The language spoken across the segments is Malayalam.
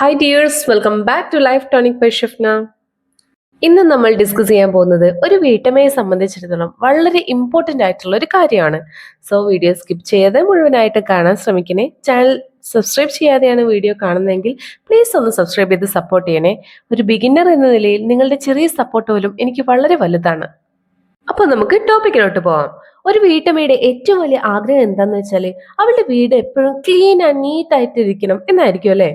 Hi dears welcome back to life tonic by Shifna ഇന്ന് നമ്മൾ ഡിസ്കസ് ചെയ്യാൻ പോകുന്നത് ഒരു വീട്ടമ്മയെ സംബന്ധിച്ചിടത്തോളം വളരെ ഇമ്പോർട്ടന്റ് ആയിട്ടുള്ള ഒരു കാര്യമാണ്. സോ വീഡിയോ സ്കിപ്പ് ചെയ്യാതെ മുഴുവനായിട്ട് കാണാൻ ശ്രമിക്കണേ. ചാനൽ സബ്സ്ക്രൈബ് ചെയ്യാതെയാണ് വീഡിയോ കാണുന്നതെങ്കിൽ പ്ലീസ് ഒന്ന് സബ്സ്ക്രൈബ് ചെയ്ത് സപ്പോർട്ട് ചെയ്യണേ. ഒരു ബിഗിന്നർ എന്ന നിലയിൽ നിങ്ങളുടെ ചെറിയ സപ്പോർട്ട് പോലും എനിക്ക് വളരെ വലുതാണ്. അപ്പോൾ നമുക്ക് ടോപ്പിക്കിലോട്ട് പോവാം. ഒരു വീട്ടമ്മയുടെ ഏറ്റവും വലിയ ആഗ്രഹം എന്താന്ന് വെച്ചാൽ അവളുടെ വീട് എപ്പോഴും ക്ലീൻ ആൻഡ് നീറ്റ് ആയിട്ട് ഇരിക്കണം എന്നായിരിക്കും അല്ലേ?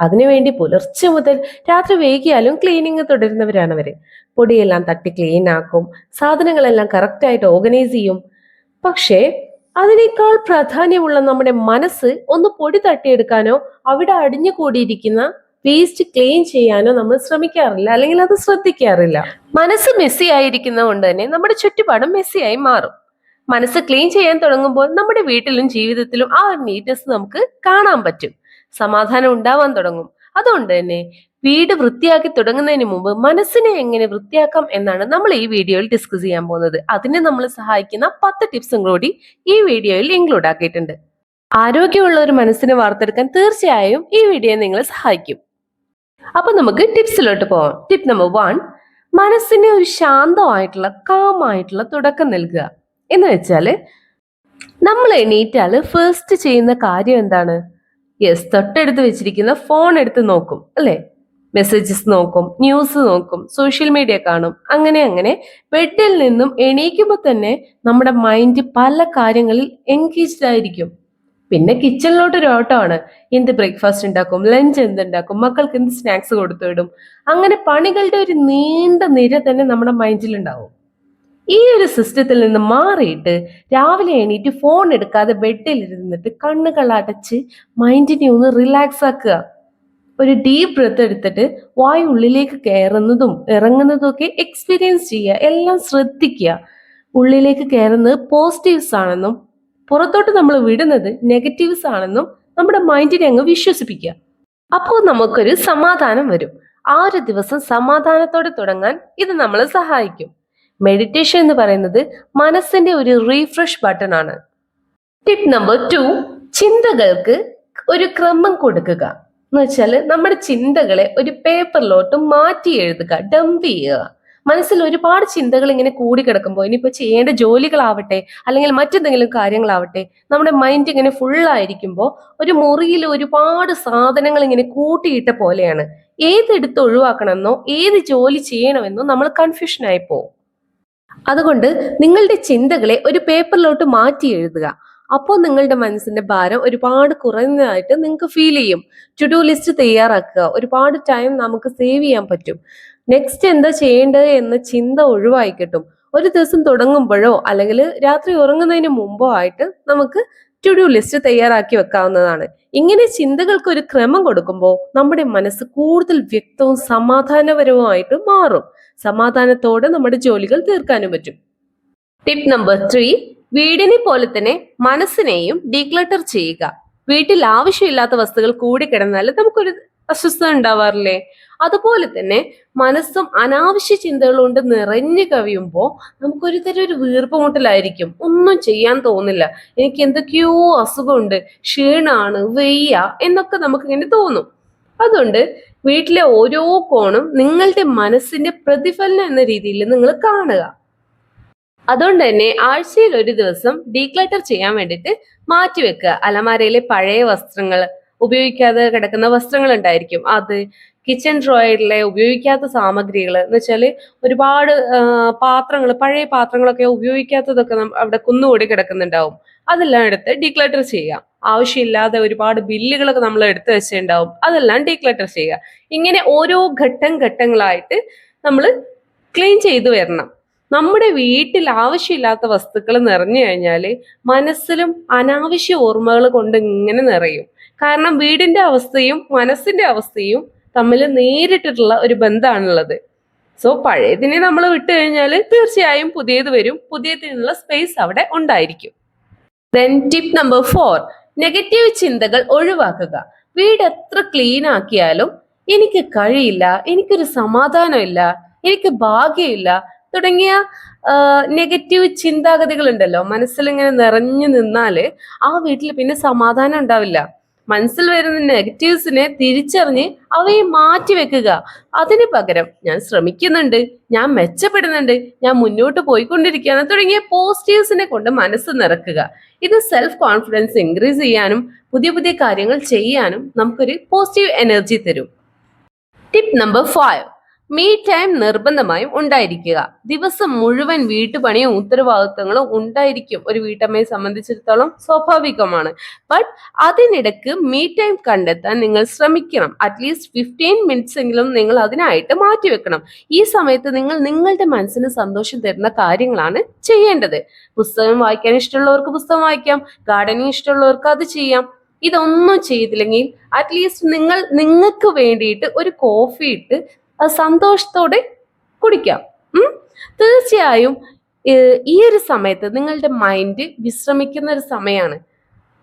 അതിനുവേണ്ടി പുലർച്ചെ മുതൽ രാത്രി വൈകിയാലും ക്ലീനിങ് തുടരുന്നവരാണ് അവർ. പൊടിയെല്ലാം തട്ടി ക്ലീൻ ആക്കും സാധനങ്ങളെല്ലാം കറക്റ്റായിട്ട് ഓർഗനൈസ് ചെയ്യും. പക്ഷേ അതിനേക്കാൾ പ്രാധാന്യമുള്ള നമ്മുടെ മനസ്സ് ഒന്ന് പൊടി തട്ടിയെടുക്കാനോ അവിടെ അടിഞ്ഞു കൂടിയിരിക്കുന്ന വേസ്റ്റ് ക്ലീൻ ചെയ്യാനോ നമ്മൾ ശ്രമിക്കാറില്ല അല്ലെങ്കിൽ അത് ശ്രദ്ധിക്കാറില്ല. മനസ്സ് മെസ്സി ആയിരിക്കുന്നത് കൊണ്ട് തന്നെ നമ്മുടെ ചുറ്റുപാടും മെസ്സിയായി മാറും. മനസ്സ് ക്ലീൻ ചെയ്യാൻ തുടങ്ങുമ്പോൾ നമ്മുടെ വീട്ടിലും ജീവിതത്തിലും ആ ഒരു നീറ്റ്നെസ് നമുക്ക് കാണാൻ പറ്റും. സമാധാനം ഉണ്ടാവാൻ തുടങ്ങും. അതുകൊണ്ട് തന്നെ വീട് വൃത്തിയാക്കി തുടങ്ങുന്നതിന് മുമ്പ് മനസ്സിനെ എങ്ങനെ വൃത്തിയാക്കാം എന്നാണ് നമ്മൾ ഈ വീഡിയോയിൽ ഡിസ്കസ് ചെയ്യാൻ പോകുന്നത്. അതിനെ നമ്മൾ സഹായിക്കുന്ന പത്ത് ടിപ്സും കൂടി ഈ വീഡിയോയിൽ ഇൻക്ലൂഡ് ആക്കിയിട്ടുണ്ട്. ആരോഗ്യമുള്ള ഒരു മനസ്സിനെ വാർത്തെടുക്കാൻ തീർച്ചയായും ഈ വീഡിയോ നിങ്ങളെ സഹായിക്കും. അപ്പൊ നമുക്ക് ടിപ്സിലോട്ട് പോവാം. ടിപ്പ് നമ്പർ വൺ മനസ്സിന് ഒരു ശാന്തമായിട്ടുള്ള കാമായിട്ടുള്ള തുടക്കം നൽകുക. എന്ന് വെച്ചാൽ നമ്മൾ എണീറ്റാൽ ഫസ്റ്റ് ചെയ്യുന്ന കാര്യം എന്താണ്? യെസ് തൊട്ടടുത്ത് വെച്ചിരിക്കുന്ന ഫോൺ എടുത്ത് നോക്കും അല്ലേ? മെസ്സേജസ് നോക്കും ന്യൂസ് നോക്കും സോഷ്യൽ മീഡിയ കാണും അങ്ങനെ അങ്ങനെ. ബെഡിൽ നിന്നും എണീക്കുമ്പോൾ തന്നെ നമ്മുടെ മൈൻഡ് പല കാര്യങ്ങളിൽ എൻഗേജ്ഡ് ആയിരിക്കും. പിന്നെ കിച്ചണിലോട്ട് ഒരു ഓട്ടമാണ്. എന്ത് ബ്രേക്ക്ഫാസ്റ്റ് ഉണ്ടാക്കും ലഞ്ച് എന്തുണ്ടാക്കും മക്കൾക്ക് എന്ത് സ്നാക്സ് കൊടുത്തു വിടും? അങ്ങനെ പണികളുടെ ഒരു നീണ്ട നിര തന്നെ നമ്മുടെ മൈൻഡിൽ ഉണ്ടാവും. ഈ ഒരു സിസ്റ്റത്തിൽ നിന്ന് മാറിയിട്ട് രാവിലെ എണീറ്റ് ഫോൺ എടുക്കാതെ ബെഡിൽ ഇരുന്നിട്ട് കണ്ണുകൾ അടച്ച് മൈൻഡിനെ ഒന്ന് റിലാക്സ് ആക്കുക. ഒരു ഡീപ്പ് ബ്രത്ത് എടുത്തിട്ട് വായു ഉള്ളിലേക്ക് കയറുന്നതും ഇറങ്ങുന്നതും ഒക്കെ എക്സ്പീരിയൻസ് ചെയ്യുക. എല്ലാം ശ്രദ്ധിക്കുക. ഉള്ളിലേക്ക് കയറുന്നത് പോസിറ്റീവ്സ് ആണെന്നും പുറത്തോട്ട് നമ്മൾ വിടുന്നത് നെഗറ്റീവ്സ് ആണെന്നും നമ്മുടെ മൈൻഡിനെ അങ്ങ് വിശ്വസിപ്പിക്കുക. അപ്പോൾ നമുക്കൊരു സമാധാനം വരും. ആ ഒരു ദിവസം സമാധാനത്തോടെ തുടങ്ങാൻ ഇത് നമ്മളെ സഹായിക്കും. മെഡിറ്റേഷൻ എന്ന് പറയുന്നത് മനസ്സിന്റെ ഒരു റീഫ്രഷ് ബട്ടൺ ആണ്. ടിപ്പ് നമ്പർ ടു ചിന്തകൾക്ക് ഒരു ക്രമം കൊടുക്കുക. എന്ന് വെച്ചാൽ നമ്മുടെ ചിന്തകളെ ഒരു പേപ്പറിലോട്ട് മാറ്റി എഴുതുക ഡംപ് ചെയ്യുക. മനസ്സിൽ ഒരുപാട് ചിന്തകൾ ഇങ്ങനെ കൂടി കിടക്കുമ്പോൾ ഇനിയിപ്പോൾ ചെയ്യേണ്ട ജോലികളാവട്ടെ അല്ലെങ്കിൽ മറ്റെന്തെങ്കിലും കാര്യങ്ങളാവട്ടെ നമ്മുടെ മൈൻഡ് ഇങ്ങനെ ഫുള്ളായിരിക്കുമ്പോൾ ഒരു മുറിയിൽ ഒരുപാട് സാധനങ്ങൾ ഇങ്ങനെ കൂട്ടിയിട്ട പോലെയാണ്. ഏതെടുത്ത് ഒഴിവാക്കണമെന്നോ ഏത് ജോലി ചെയ്യണമെന്നോ നമ്മൾ കൺഫ്യൂഷനായി പോകും. അതുകൊണ്ട് നിങ്ങളുടെ ചിന്തകളെ ഒരു പേപ്പറിലോട്ട് മാറ്റി എഴുതുക. അപ്പോൾ നിങ്ങളുടെ മനസ്സിന്റെ ഭാരം ഒരുപാട് കുറഞ്ഞതായിട്ട് നിങ്ങൾക്ക് ഫീൽ ചെയ്യും. ടു ഡു ലിസ്റ്റ് തയ്യാറാക്കുക. ഒരുപാട് ടൈം നമുക്ക് സേവ് ചെയ്യാൻ പറ്റും. നെക്സ്റ്റ് എന്താ ചെയ്യേണ്ടത് എന്ന ചിന്ത ഒഴിവായി കിട്ടും. ഒരു ദിവസം തുടങ്ങുമ്പോഴോ അല്ലെങ്കിൽ രാത്രി ഉറങ്ങുന്നതിന് മുമ്പോ ആയിട്ട് നമുക്ക് ടു ലിസ്റ്റ് തയ്യാറാക്കി വെക്കാവുന്നതാണ്. ഇങ്ങനെ ചിന്തകൾക്ക് ഒരു ക്രമം കൊടുക്കുമ്പോൾ നമ്മുടെ മനസ്സ് കൂടുതൽ വ്യക്തവും സമാധാനപരവുമായിട്ട് മാറും. സമാധാനത്തോടെ നമ്മുടെ ജോലികൾ തീർക്കാനും പറ്റും. ടിപ്പ് നമ്പർ ത്രീ വീടിനെ പോലെ തന്നെ മനസ്സിനെയും ഡീക്ലട്ടർ ചെയ്യുക. വീട്ടിൽ ആവശ്യമില്ലാത്ത വസ്തുക്കൾ കൂടി കിടന്നാൽ നമുക്കൊരു അസ്വസ്ഥത ഉണ്ടാവാറില്ലേ? അതുപോലെ തന്നെ മനസ്സും അനാവശ്യ ചിന്തകൾ കൊണ്ട് നിറഞ്ഞു കവിയുമ്പോൾ നമുക്കൊരു തരം ഒരു വീർപ്പുമുട്ടലായിരിക്കും. ഒന്നും ചെയ്യാൻ തോന്നില്ല. എനിക്ക് എന്തൊക്കെയോ അസുഖമുണ്ട്. ക്ഷീണാണ് വെയ്യ എന്നൊക്കെ നമുക്ക് ഇങ്ങനെ തോന്നും. അതുകൊണ്ട് വീട്ടിലെ ഓരോ കോണും നിങ്ങളുടെ മനസ്സിന്റെ പ്രതിഫലനം എന്ന രീതിയിൽ നിങ്ങൾ കാണുക. അതുകൊണ്ട് തന്നെ ആഴ്ചയിൽ ഒരു ദിവസം ഡീക്ലറ്റർ ചെയ്യാൻ വേണ്ടിയിട്ട് മാറ്റിവെക്കുക അലമാരയിലെ പഴയ വസ്ത്രങ്ങൾ ഉപയോഗിക്കാതെ കിടക്കുന്ന വസ്ത്രങ്ങൾ ഉണ്ടായിരിക്കും. അത് കിച്ചൺ ഡ്രോയറിലെ ഉപയോഗിക്കാത്ത സാമഗ്രികൾ എന്ന് വെച്ചാൽ ഒരുപാട് പാത്രങ്ങൾ പഴയ പാത്രങ്ങളൊക്കെ ഉപയോഗിക്കാത്തതൊക്കെ അവിടെ കുന്നുകൂടി കിടക്കുന്നുണ്ടാവും. അതെല്ലാം എടുത്ത് ഡീക്ലട്ടർ ചെയ്യാം ആവശ്യമില്ലാതെ ഒരുപാട് ബില്ലുകളൊക്കെ നമ്മൾ എടുത്തു വെച്ചിട്ടുണ്ടാവും. അതെല്ലാം ഡീക്ലട്ടർ ചെയ്യുക. ഇങ്ങനെ ഓരോ ഘട്ടം ഘട്ടങ്ങളായിട്ട് നമ്മൾ ക്ലീൻ ചെയ്തു വരണം. നമ്മുടെ വീട്ടിൽ ആവശ്യമില്ലാത്ത വസ്തുക്കൾ നിറഞ്ഞു കഴിഞ്ഞാൽ മനസ്സിലും അനാവശ്യ ഓർമ്മകൾ കൊണ്ട് ഇങ്ങനെ നിറയും. കാരണം വീടിന്റെ അവസ്ഥയും മനസ്സിന്റെ അവസ്ഥയും തമ്മിൽ നേരിട്ടിട്ടുള്ള ഒരു ബന്ധമാണുള്ളത് സോ പഴയതിനെ നമ്മൾ വിട്ടു കഴിഞ്ഞാൽ തീർച്ചയായും പുതിയത് വരും. പുതിയതിനുള്ള സ്പേസ് അവിടെ ഉണ്ടായിരിക്കും. Then tip number four negative ചിന്തകൾ ഒഴിവാക്കുക. വീട് എത്ര ക്ലീൻ ആക്കിയാലും എനിക്ക് കഴിയില്ല എനിക്കൊരു സമാധാനമില്ല എനിക്ക് ഭാഗ്യമില്ല തുടങ്ങിയ നെഗറ്റീവ് ചിന്താഗതികൾ ഉണ്ടല്ലോ മനസ്സിൽ ഇങ്ങനെ നിറഞ്ഞു നിന്നാൽ ആ വീട്ടിൽ പിന്നെ സമാധാനം ഉണ്ടാവില്ല. മനസ്സിൽ വരുന്ന നെഗറ്റീവ്സിനെ തിരിച്ചറിഞ്ഞ് അവയെ മാറ്റിവെക്കുക അതിന് പകരം ഞാൻ ശ്രമിക്കുന്നുണ്ട് ഞാൻ മെച്ചപ്പെടുന്നുണ്ട് ഞാൻ മുന്നോട്ട് പോയിക്കൊണ്ടിരിക്കുകയാണ് തുടങ്ങിയ പോസിറ്റീവ്സിനെ കൊണ്ട് മനസ്സ് നിറക്കുക. ഇത് സെൽഫ് കോൺഫിഡൻസ് ഇൻക്രീസ് ചെയ്യാനും പുതിയ പുതിയ കാര്യങ്ങൾ ചെയ്യാനും നമുക്കൊരു പോസിറ്റീവ് എനർജി തരും. Tip number five me time നിർബന്ധമായും ഉണ്ടായിരിക്കുക. ദിവസം മുഴുവൻ വീട്ടുപണിയും ഉത്തരവാദിത്തങ്ങളും ഉണ്ടായിരിക്കും. ഒരു വീട്ടമ്മയെ സംബന്ധിച്ചിടത്തോളം സ്വാഭാവികമാണ്. ബട്ട് അതിനിടക്ക് മീ ടൈം കണ്ടെത്താൻ നിങ്ങൾ ശ്രമിക്കണം. അറ്റ്ലീസ്റ്റ് ഫിഫ്റ്റീൻ മിനിറ്റ്സ് എങ്കിലും നിങ്ങൾ അതിനായിട്ട് മാറ്റിവെക്കണം ഈ സമയത്ത് നിങ്ങൾ നിങ്ങളുടെ മനസ്സിന് സന്തോഷം തരുന്ന കാര്യങ്ങളാണ് ചെയ്യേണ്ടത്. പുസ്തകം വായിക്കാൻ ഇഷ്ടമുള്ളവർക്ക് പുസ്തകം വായിക്കാം. ഗാർഡനിങ് ഇഷ്ടമുള്ളവർക്ക് അത് ചെയ്യാം. ഇതൊന്നും ചെയ്തില്ലെങ്കിൽ അറ്റ്ലീസ്റ്റ് നിങ്ങൾ നിങ്ങൾക്ക് വേണ്ടിയിട്ട് ഒരു കോഫി ഇട്ട് സന്തോഷത്തോടെ കുടിക്കാം? തീർച്ചയായും ഈ ഒരു സമയത്ത് നിങ്ങളുടെ മൈൻഡ് വിശ്രമിക്കുന്ന ഒരു സമയമാണ്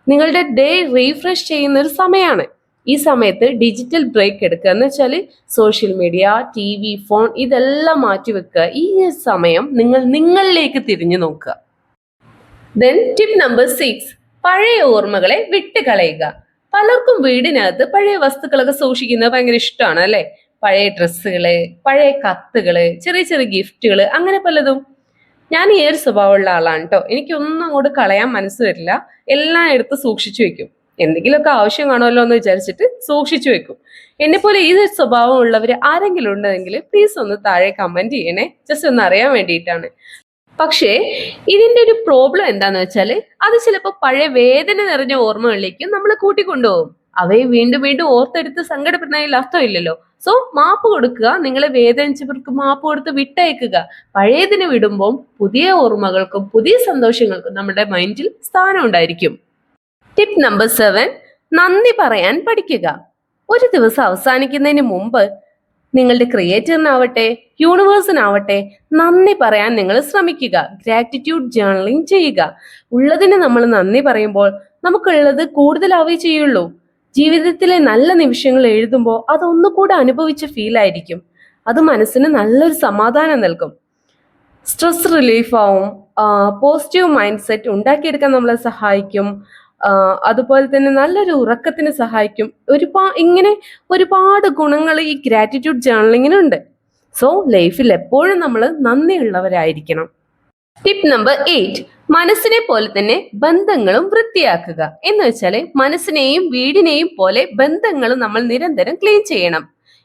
നിങ്ങളുടെ ഡേ റീഫ്രഷ് ചെയ്യുന്ന ഒരു സമയമാണ് ഈ സമയത്ത് ഡിജിറ്റൽ ബ്രേക്ക് എടുക്കുക. എന്ന് വെച്ചാൽ social media T V phone ഇതെല്ലാം മാറ്റി വെക്കുക. ഈ സമയം നിങ്ങൾ നിങ്ങളിലേക്ക് തിരിഞ്ഞു നോക്കുക. ദെൻ ടിപ്പ് നമ്പർ സിക്സ് പഴയ ഓർമ്മകളെ വിട്ടുകളയുക. പലർക്കും വീടിനകത്ത് പഴയ വസ്തുക്കളൊക്കെ സൂക്ഷിക്കുന്നത് ഭയങ്കര ഇഷ്ടമാണ് അല്ലെ? പഴയ ഡ്രസ്സുകൾ പഴയ കത്തുകൾ ചെറിയ ചെറിയ ഗിഫ്റ്റുകൾ അങ്ങനെ പലതും. ഞാൻ ഈ ഒരു സ്വഭാവമുള്ള ആളാണ് കേട്ടോ എനിക്കൊന്നും അങ്ങോട്ട് കളയാൻ മനസ്സ് വരില്ല. എല്ലാം എടുത്ത് സൂക്ഷിച്ചു വെക്കും. എന്തെങ്കിലുമൊക്കെ ആവശ്യം കാണുമല്ലോ എന്ന് വിചാരിച്ചിട്ട് സൂക്ഷിച്ചു വെക്കും. എന്നെ പോലെ ഈ സ്വഭാവം ഉള്ളവർ ആരെങ്കിലും ഉണ്ടെങ്കിൽ പ്ലീസ് ഒന്ന് താഴെ കമന്റ് ചെയ്യണേ. ജസ്റ്റ് ഒന്ന് അറിയാൻ വേണ്ടിയിട്ടാണ്. പക്ഷേ ഇതിന്റെ ഒരു പ്രോബ്ലം എന്താന്ന് വെച്ചാൽ അത് ചിലപ്പോൾ പഴയ വേദന നിറഞ്ഞ ഓർമ്മകളിലേക്ക് നമ്മൾ കൂട്ടിക്കൊണ്ടുപോകും. അവയെ വീണ്ടും വീണ്ടും ഓർത്തെടുത്ത് സങ്കടപ്പെടുന്നതിൽ അർത്ഥമില്ലല്ലോ. സോ മാപ്പ് കൊടുക്കുക നിങ്ങളെ വേദനിച്ചവർക്ക് മാപ്പ് കൊടുത്ത് വിട്ടയക്കുക. പഴയതിന് വിടുമ്പോൾ പുതിയ ഓർമ്മകൾക്കും പുതിയ സന്തോഷങ്ങൾക്കും നമ്മുടെ മൈൻഡിൽ സ്ഥാനം ഉണ്ടായിരിക്കും. ടിപ്പ് നമ്പർ സെവൻ നന്ദി പറയാൻ പഠിക്കുക. ഒരു ദിവസം അവസാനിക്കുന്നതിന് മുമ്പ് നിങ്ങളുടെ ക്രിയേറ്ററിനാവട്ടെ യൂണിവേഴ്സിനാവട്ടെ നന്ദി പറയാൻ നിങ്ങൾ ശ്രമിക്കുക. ഗ്രാറ്റിറ്റ്യൂഡ് ജേർണലിംഗ് ചെയ്യുക. ഉള്ളതിന് നമ്മൾ നന്ദി പറയുമ്പോൾ നമുക്കുള്ളത് കൂടുതലാവേ ചെയ്യുള്ളൂ. ജീവിതത്തിലെ നല്ല നിമിഷങ്ങൾ എഴുതുമ്പോൾ അതൊന്നുകൂടെ അനുഭവിച്ച ഫീൽ ആയിരിക്കും. അത് മനസ്സിന് നല്ലൊരു സമാധാനം നൽകും. സ്ട്രെസ് റിലീഫാവും പോസിറ്റീവ് മൈൻഡ് സെറ്റ് ഉണ്ടാക്കിയെടുക്കാൻ നമ്മളെ സഹായിക്കും. അതുപോലെ തന്നെ നല്ലൊരു ഉറക്കത്തിന് സഹായിക്കും. ഒരുപാ ഇങ്ങനെ ഒരുപാട് ഗുണങ്ങൾ ഈ ഗ്രാറ്റിറ്റ്യൂഡ് ജേർണലിങ്ങിനുണ്ട് സോ ലൈഫിൽ എപ്പോഴും നമ്മൾ നന്ദിയുള്ളവരായിരിക്കണം. ടിപ്പ് നമ്പർ എയ്റ്റ് മനസ്സിനെ പോലെ തന്നെ ബന്ധങ്ങളും വൃത്തിയാക്കുക. എന്ന് വെച്ചാൽ മനസ്സിനെയും വീടിനെയും പോലെ ബന്ധങ്ങളും നമ്മൾ നിരന്തരം ക്ലീൻ ചെയ്യണം.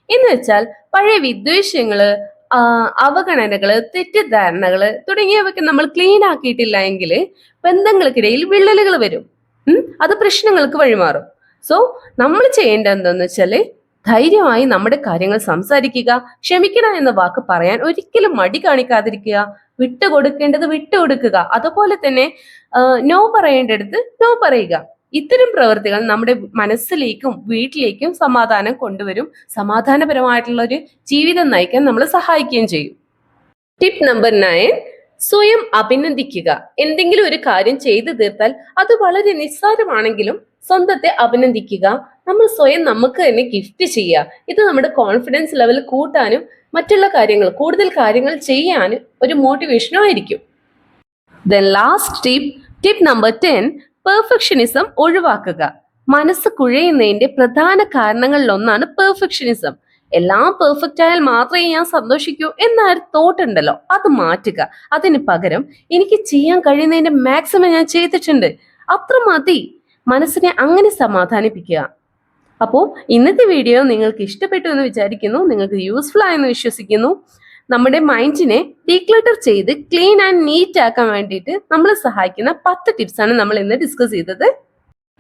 എന്ന് വെച്ചാൽ പഴയ വിദ്വേഷങ്ങൾ അവഗണനകൾ തെറ്റിദ്ധാരണകൾ തുടങ്ങിയവയൊക്കെ നമ്മൾ ക്ലീൻ ആക്കിയിട്ടില്ല എങ്കിൽ ബന്ധങ്ങൾക്കിടയിൽ വിള്ളലുകൾ വരും. അത് പ്രശ്നങ്ങൾക്ക് വഴിമാറും. സോ നമ്മൾ ചെയ്യേണ്ട എന്താന്ന് വെച്ചാൽ ധൈര്യമായി നമ്മുടെ കാര്യങ്ങൾ സംസാരിക്കുക ക്ഷമിക്കണം എന്ന വാക്ക് പറയാൻ ഒരിക്കലും മടി കാണിക്കാതിരിക്കുക വിട്ടുകൊടുക്കേണ്ടത് വിട്ടുകൊടുക്കുക. അതുപോലെ തന്നെ നോ പറയേണ്ടടുത്ത് നോ പറയുക. ഇത്തരം പ്രവൃത്തികൾ നമ്മുടെ മനസ്സിലേക്കും വീട്ടിലേക്കും സമാധാനം കൊണ്ടുവരും. സമാധാനപരമായിട്ടുള്ള ഒരു ജീവിതം നയിക്കാൻ നമ്മളെ സഹായിക്കുകയും ചെയ്യും. ടിപ്പ് നമ്പർ നയൻ സ്വയം അഭിനന്ദിക്കുക. എന്തെങ്കിലും ഒരു കാര്യം ചെയ്തു തീർത്താൽ അത് വളരെ നിസ്സാരമാണെങ്കിലും സ്വന്തത്തെ അഭിനന്ദിക്കുക. നമ്മൾ സ്വയം നമുക്ക് തന്നെ ഗിഫ്റ്റ് ചെയ്യുക ഇത് നമ്മുടെ കോൺഫിഡൻസ് ലെവൽ കൂട്ടാനും മറ്റുള്ള കാര്യങ്ങൾ കൂടുതൽ കാര്യങ്ങൾ ചെയ്യാനും ഒരു മോട്ടിവേഷനും ആയിരിക്കും. The last tip tip number ten perfectionism ഒഴിവാക്കുക. മനസ്സ് കുഴയുന്നതിന്റെ പ്രധാന കാരണങ്ങളിൽ ഒന്നാണ് പെർഫെക്ഷനിസം എല്ലാം പെർഫെക്റ്റ് ആയാൽ മാത്രമേ ഞാൻ സന്തോഷിക്കൂ എന്ന ഒരു തോട്ട് ഉണ്ടല്ലോ അത് മാറ്റുക. അതിന് പകരം എനിക്ക് ചെയ്യാൻ കഴിയുന്നതിന്റെ മാക്സിമം ഞാൻ ചെയ്തിട്ടുണ്ട്. അത്ര മതി. മനസ്സിനെ അങ്ങനെ സമാധാനിപ്പിക്കുക. അപ്പോൾ ഇന്നത്തെ വീഡിയോ നിങ്ങൾക്ക് ഇഷ്ടപ്പെട്ടു എന്ന് വിചാരിക്കുന്നു നിങ്ങൾക്ക് യൂസ്ഫുൾ ആയെന്ന് വിശ്വസിക്കുന്നു. നമ്മുടെ മൈൻഡിനെ ഡീക്ലട്ടർ ചെയ്ത് ക്ലീൻ ആൻഡ് നീറ്റ് ആക്കാൻ വേണ്ടിയിട്ട് നമ്മൾ സഹായിക്കുന്ന പത്ത് ടിപ്സ് ആണ് നമ്മൾ ഇന്ന് ഡിസ്കസ് ചെയ്തത്.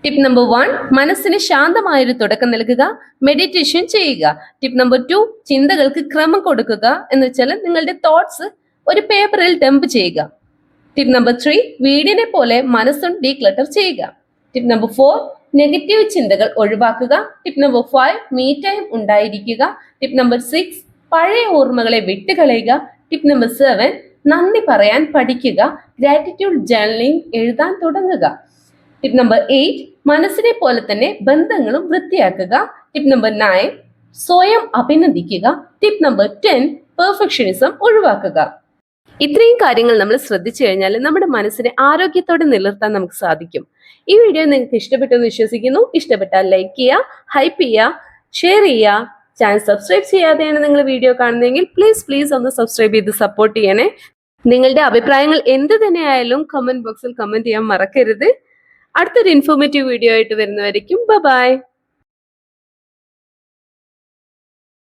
ടിപ്പ് നമ്പർ വൺ മനസ്സിന് ശാന്തമായൊരു തുടക്കം നൽകുക മെഡിറ്റേഷൻ ചെയ്യുക. ടിപ്പ് നമ്പർ ടു ചിന്തകൾക്ക് ക്രമം കൊടുക്കുക എന്ന് വെച്ചാൽ നിങ്ങളുടെ തോട്ട്സ് ഒരു പേപ്പറിൽ ഡംപ് ചെയ്യുക. ടിപ്പ് നമ്പർ ത്രീ വീടിനെ പോലെ മനസ്സും ഡീക്ലട്ടർ ചെയ്യുക. ടിപ്പ് നമ്പർ ഫോർ നെഗറ്റീവ് ചിന്തകൾ ഒഴിവാക്കുക. Tip number five me time ഉണ്ടായിരിക്കുക. ടിപ്പ് നമ്പർ സിക്സ് പഴയ ഓർമ്മകളെ വിട്ടുകളയുക. ടിപ്പ് നമ്പർ സെവൻ നന്ദി പറയാൻ പഠിക്കുക. ഗ്രാറ്റിറ്റ്യൂഡ് ജേർണലിംഗ് എഴുതാൻ തുടങ്ങുക. ടിപ്പ് നമ്പർ എയ്റ്റ് മനസ്സിനെ പോലെ തന്നെ ബന്ധങ്ങളും വൃത്തിയാക്കുക. ടിപ്പ് നമ്പർ നയൻ സ്വയം അഭിനന്ദിക്കുക. ടിപ്പ് നമ്പർ ടെൻ പെർഫെക്ഷനിസം ഒഴിവാക്കുക. ഇത്രയും കാര്യങ്ങൾ നമ്മൾ ശ്രദ്ധിച്ചു കഴിഞ്ഞാൽ നമ്മുടെ മനസ്സിനെ ആരോഗ്യത്തോടെ നിലനിർത്താൻ നമുക്ക് സാധിക്കും. ഈ വീഡിയോ നിങ്ങൾക്ക് ഇഷ്ടപ്പെട്ടെന്ന് വിശ്വസിക്കുന്നു. ഇഷ്ടപ്പെട്ടാൽ ലൈക്ക് ചെയ്യുക ഹൈപ്പ് ചെയ്യുക ഷെയർ ചെയ്യുക ചാനൽ സബ്സ്ക്രൈബ് ചെയ്യാതെയാണ് നിങ്ങൾ വീഡിയോ കാണുന്നതെങ്കിൽ പ്ലീസ് പ്ലീസ് ഒന്ന് സബ്സ്ക്രൈബ് ചെയ്ത് സപ്പോർട്ട് ചെയ്യണേ. നിങ്ങളുടെ അഭിപ്രായങ്ങൾ എന്ത് തന്നെയായാലും കമന്റ് ബോക്സിൽ കമന്റ് ചെയ്യാൻ മറക്കരുത്. അടുത്തൊരു ഇൻഫോർമേറ്റീവ് വീഡിയോ ആയിട്ട് വരുന്നവരേക്കും. ബൈ